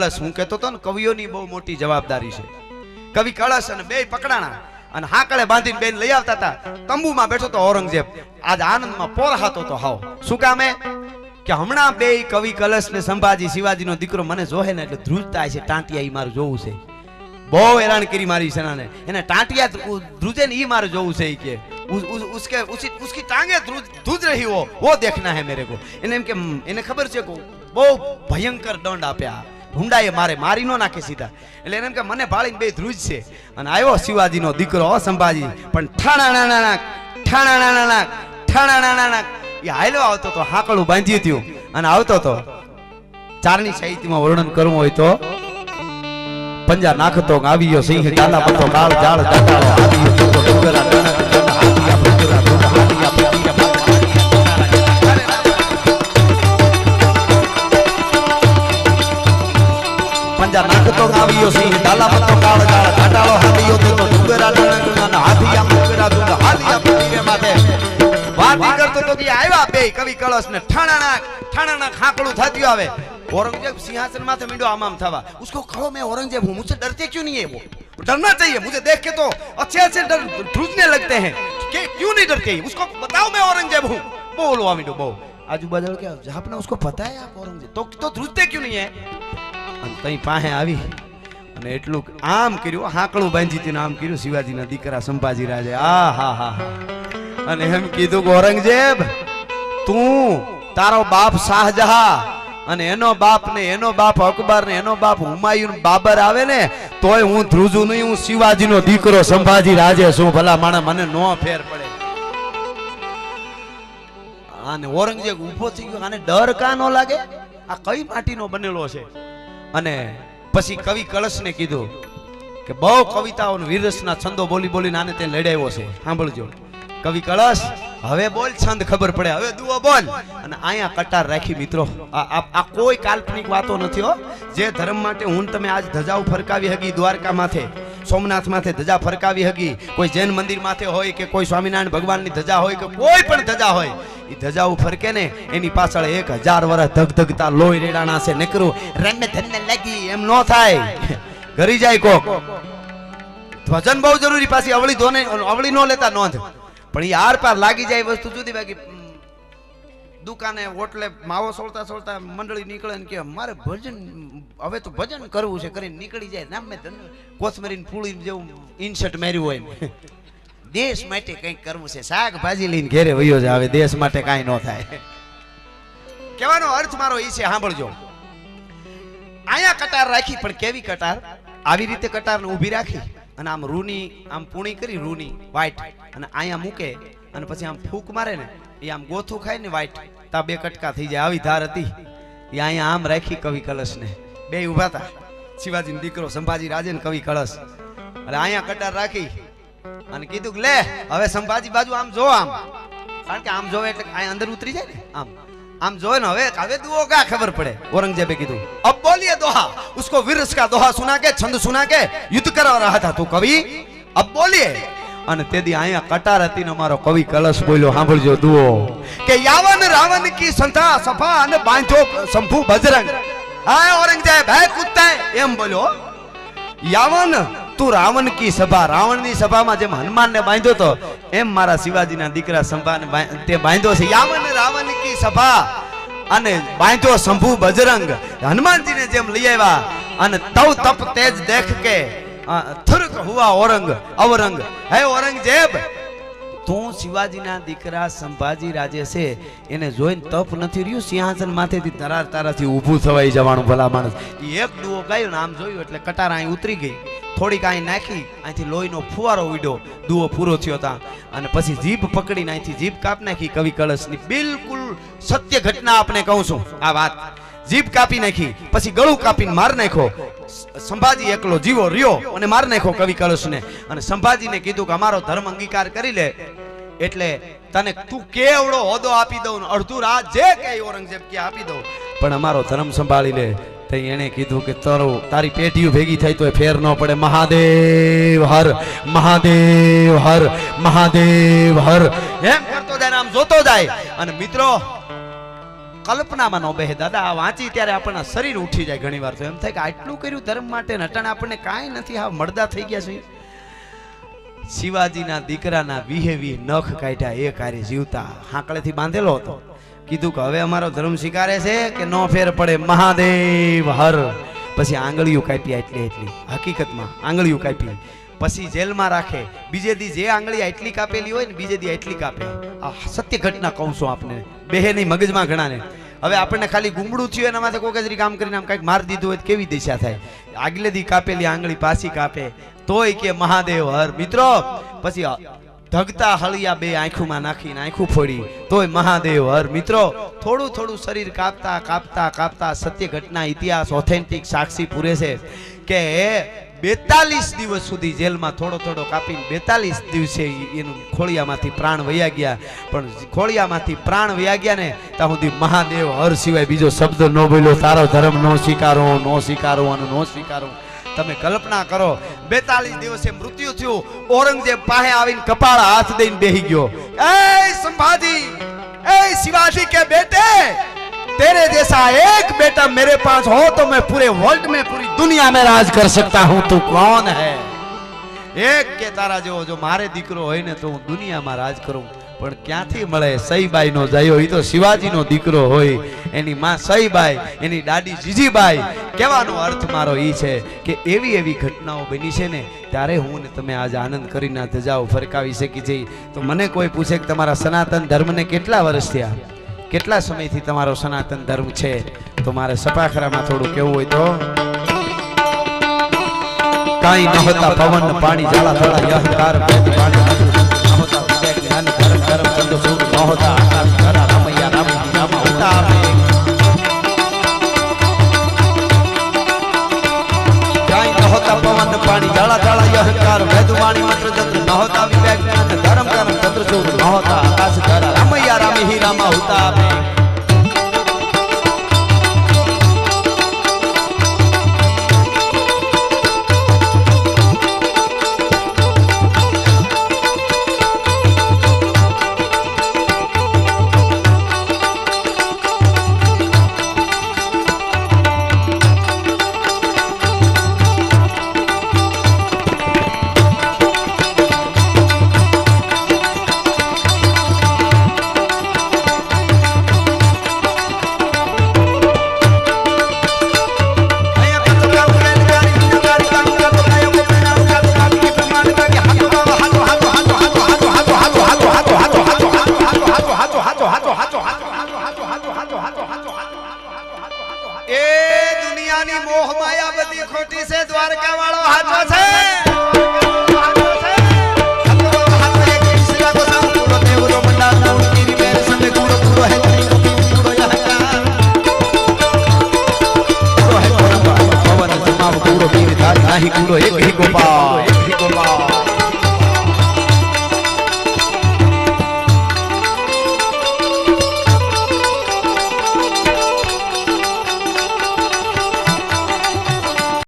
કળશ હું કહેતો હતો ને કવિઓની બહુ મોટી જવાબદારી છે કવિ કળશ અને બે પકડાણા અને હાકળે બાંધીને બેન લઈ આવતા હતા તંબુમાં બેઠો તો ઔરંગઝેબ આજ આનંદમાં પોરહાતો તો હાવ શું કામે કે હમણાં બે કવિ કલશ ને સંભાજી શિવાજીનો દીકરો મને જોહે ને એટલે ધ્રુજતા છે ટાંટિયા ઈ મારું જોવું છે બહુ હેરાન કરી મારી સેનાને એને ટાંટિયા ધ્રુ- ધ્રુજે ને ઈ મારે જોવું છે ઈ કે ઉસ, ઉસ, उसके उसी उसकी टांगे ध्रुज धुज रही हो वो देखना है मेरे को એને એમ કે "હમ, એને ખબર છે કે બહુ ભયંકર દંડ આપ્યા હુંડાએ મારે મારી ન નાખે સીધા. એટલે એને કે મને ભાળીને બે ધ્રુજ છે. અને આવ્યો શિવાજીનો દીકરો સંભાજી. પણ ઠાણા નાણા નાક ઠાણા નાણા નાક ઠાણા નાણા નાક એ હાલ્યો આવતો તો હાકડું બાંધ્યું હતું અને આવતો તો ચારની સાહિત્યમાં વર્ણન કરવું હોય તો પંજા નાખતો આવ્યો સિંહ ડાલા પતો, કાળ, જાળ જટાળો આવ્યો તો ડુંગરા પંજા નાખતો આવ્યો સિંહ ડાલા પતો કાળ જાળ ઘાટાળો હાથિયો તો ડુંગરા ટણક ટણ હાથિયા ભૂંગરા ભૂંગ હાથિયા ભૂંગીયા માથે વાત ઈ કરતો તો કે આવ્યા બે કવિ કળશ ને ઠાણાના ઠાણાના ખાકડું થતું આવે औरंगजेब सिंहासन माथे मिंडो आम आम थवा उसको कहो मैं औरंगजेब हूँ मुझसे डरते क्यों नहीं है वो डरना चाहिए मुझे देख के तो अच्छे अच्छे डर ध्रुजने लगते हैं कि क्यों नहीं डरते ये? उसको बताओ मैं औरंगजेब हूँ बोलो आ मिंडो बोल आजू बाजू क्या आपने उसको पता है आप औरंगजेब तो तो ध्रुजते क्यों नहीं है તઈ પાસે આવી અને એટલું આમ કર્યું હાકડું બાંધી આમ કર્યું, શિવાજીના દીકરા સંભાજી રાજે આ હા હા. અને એમ કીધું ઔરંગઝેબ તું તારો બાપ શાહજહા અને એનો બાપ ને, એનો બાપ અકબર ને, એનો બાપ હુમાયુન બાબર આવે ને, તોય હું ધ્રુજું નહીં, હું શિવાજીનો દીકરો સંભાજી રાજે શું ભલા માણા મને નો ફેર પડે. આને ઔરંગઝેબ ઊભો થઈ ગયો. આને ડર કા નો લાગે? આ કઈ માટીનો બનેલો છે? અને પછી કવિ કળશને કીધું કે બહુ કવિતાઓ વીરસના છંદો બોલી બોલીને આને તે લડાવ્યો છે. સાંભળજો. કવિ કળશ, હવે બોલ છંદ ખબર પડે. હવે દુઓ બોલ. અને અહીંયા કટાર રાખી મિત્રો. આ આ- કોઈ કાલ્પનિક વાતો નથી હો. જે ધર્મ માટે હું તમે આજ ધજાઓ ફરકાવી હગી દ્વારકા માથે, સોમનાથ માથે ધજા ફરકાવી હગી, કોઈ જૈન મંદિર માથે હોય કે કોઈ સ્વામિનારાયણ ભગવાનની ધજા હોય કે કોઈ પણ ધજા હોય એ ધજાઓ ફરકે ને, એની પાછળ એક હજાર વર્ષ ધગધગતા લોહી રેડાણા છે. નીકળું રમે ધન્ય લાગી, એમ ન થાય. ઘરી જાય કોક. ભજન બહુ જરૂરી પાછી, અવળી ધોને અવળી ન લેતા નોંધ. પણ એ આર પાર લાગી જાય વસ્તુ જુદી બાકી દુકાને હોટલે માવો સોળતા સોળતા મંડળી નીકળે ને કે, મારે ભજન, હવે તો ભજન કરવું છે. કરીને નીકળી જાય. નામ મેં કોથમરીને ફૂળી જેવું ઇન્સર્ટ માર્યું હોય. દેશ માટે કંઈક કરવું છે. શાકભાજી લઈને ઘેરે વયો જ હવે દેશ માટે કાંઈ ન થાય. કહેવાનો અર્થ મારો એ છે સાંભળજો. અહીંયા કટાર રાખી પણ કેવી કટાર આવી રીતે કટારને ઊભી રાખી અને આમ રૂની આમ પૂણી કરી રૂની વાઈટ અને અહીંયા મૂકે અને પછી આમ ફૂક મારે ને એ આમ ગોથું ખાય ને વાઈટ તા બે કટકા થઈ જાય. આવી ધાર હતી. એ અહીંયા આમ રાખી કવિ કલશને બે ઊભા હતા. શિવાજીનો દીકરો સંભાજી રાજે ને કવિ કળશ. અને અહીંયા કટાર રાખી અને કીધું કે લે, હવે સંભાજી બાજુ આમ જો આમ. કારણ કે આમ જોવે એટલે આ અંદર ઉતરી જાય ને, આમ. આમ જોવે ને હવે હવે દુઓ કા ખબર પડે, ઔરંગઝેબે કીધું. અબ બોલીએ દોહા, ઉસકો વિરસ કા દોહા સુના કે છંદ સુના કે યુદ્ધ કરવા રહા થા તું કવિ. અબ બોલિયે અને તેદી અહીંયા કટાર હતી ને મારો કવિ કલશ બોલ્યો, સાંભળજો દુઓ. કે યાવન રાવન કી સંથા સફા અને બાંધો સંભુ બજરંગ. હા ઔરંગઝેબ, હે કુત્તા, એમ બોલ્યો. યાવન તું રાવણ કી સભા, રાવણની સભામાં જેમ હનુમાનને બાંધ્યો તો, એમ મારા શિવાજીના દીકરા સંભાને તે બાંધ્યો છે. યાવન રાવણ કી સભા અને બાંધ્યો શંભુ બજરંગ. હનુમાનજીને જેમ લઈ આવ્યા અને તવ તપ તેજ દેખ કે થરક હુઆ ઔરંગ, અવરંગ. હે ઔરંગઝેબ, તું શિવાજીના દીકરા સંભાજી રાજે છે. એને જોઈને તપ નથી રહ્યું, સિંહાસન માથેથી તરાર તારાથી ઊભું થવાઈ જવાનું ભલા માણસ. એક ડુઓ ગાયો ને આમ જોયું એટલે કટાર અહીં ઉતરી ગઈ. થોડીક અહીં નાખી અહીંથી લોહીનો ફુવારો ઉડ્યો દુઓ પૂરો થયો હતા અને પછી જીભ પકડીને અહીંથી જીભ કાપ નાખી કવિ કળશની. બિલકુલ સત્ય ઘટના આપણે કહું છું, આ વાત. જીભ કાપી નાખી, પછી ગળું કાપીને માર નાખ્યો. સંભાજી એકલો જીવો રહ્યો અને માર નાખ્યો કવિ કળશને. અને સંભાજીને કીધું કે અમારો ધર્મ અંગીકાર કરી લે. એટલે તને તું કેવડો હોદો આપી દઉં અડધું રાત જે કે ઔરંગઝેબ કે આપી દઉં. પણ અમારો ધર્મ સંભાળી લે. તો એણે કીધું કે તારો, તારી પેટીઓ ભેગી થાય તો ફેર ન પડે. મહાદેવ હર મહાદેવ હર મહાદેવ હર. એમ કરતો જાય આમ જોતો જાય. અને મિત્રો, કલ્પનામાં નો બેહે દાદા, આ વાંચી ત્યારે આપણા શરીર ઉઠી જાય ઘણી વાર તો એમ થાય કે આટલું કર્યું ધર્મ માટે નટણ આપણને કાંઈ નથી. હા, મળદા થઈ ગયા છે. શિવાજીના દીકરાના વિહે વિહ નખ કાઢ્યા. એ કાર્ય જીવતા. હાંકળેથી બાંધેલો હતો. કીધું કે હવે અમારો ધર્મ સ્વીકારે છે કે નો ફેર પડે મહાદેવ, હર. પછી આંગળીઓ કાપી એટલી એટલી હકીકતમાં આંગળીઓ કાપી. પછી જેલમાં રાખે. બીજે દી જે આંગળી આટલી કાપેલી હોય ને, બીજે દી આટલી કાપે. આ સત્ય ઘટના કહું છું આપને. નહીં મગજમાં ઘણાને. હવે આપણને ખાલી ગુમડું થયું એના માથે કોકજરી કામ કરીને આમ કાંઈક માર દીધું હોય કેવી દિશા થાય? આગલે દી કાપેલી આંગળી પાછી કાપે. તોય કે મહાદેવ, હર. મિત્રો, પછી ધગતા હળિયા બે આંખુમાં નાખીને આંખું ફોડી. તોય મહાદેવ, હર મિત્રો, થોડું થોડું શરીર કાપતા કાપતા કાપતા સત્ય ઘટના, ઇતિહાસ ઓથેન્ટિક સાક્ષી પૂરે છે કે બેતાલીસ દિવસ સુધી જેલમાં થોડો થોડો કાપીને બેતાલીસ દિવસે એનું ખોળિયામાંથી પ્રાણ વયા ગયા. પણ ખોળિયામાંથી પ્રાણ વયા ગયા ને, ત્યાં સુધી મહાદેવ, હર સિવાય બીજો શબ્દ ન બોલ્યો. તારો ધર્મ નો સ્વીકારો નો સ્વીકારો અને નો સ્વીકારો. તમે કલ્પના કરો, બેતાલીસ દિવસે મૃત્યુ થયું, ઔરંગઝેબ પાસે આવીને કપાળ હાથ દઈને બેહી ગયો. એ સંભાજી એ શિવાજી કે બેટે, તેરે जैसा એક બેટા મેરે પાસ હો, તો મેં પૂરે वर्ल्ड મેં પૂરી દુનિયા મેં રાજ કર સકતા હું, તું કોણ है એક કે તારા જેવો જો મારે દીકરો હોય ને, તો હું દુનિયામાં રાજ કરું. પણ ક્યાંથી મળે? સઈબાઈ નો જયો એ તો શિવાજી નો દીકરો હોય. એની માં સઈબાઈ, એની દાદી જીજીબાઈ. કહેવાનો અર્થ મારો એ છે કે એવી એવી ઘટનાઓ બની છે ને, ત્યારે હું ને તમે આજે આનંદ કરીને ધજાઓ ફરકાવી શકી છે. તો મને કોઈ પૂછે કે તમારા સનાતન ધર્મને કેટલા વર્ષ થયા? કેટલા સમયથી તમારો સનાતન ધર્મ છે? તો મારે સપાખરામાં થોડું કેવું હોય તો? કાઈ નહોતા હોતા, પવન, પાણી જલા થળા યહકાર પાણી જ્ઞાન ધર્મ ધર્મ ચંદ્ર સૂર્ય મોહતા ધરા રામૈયા નાહી કૂડો એક હી ગોપાલ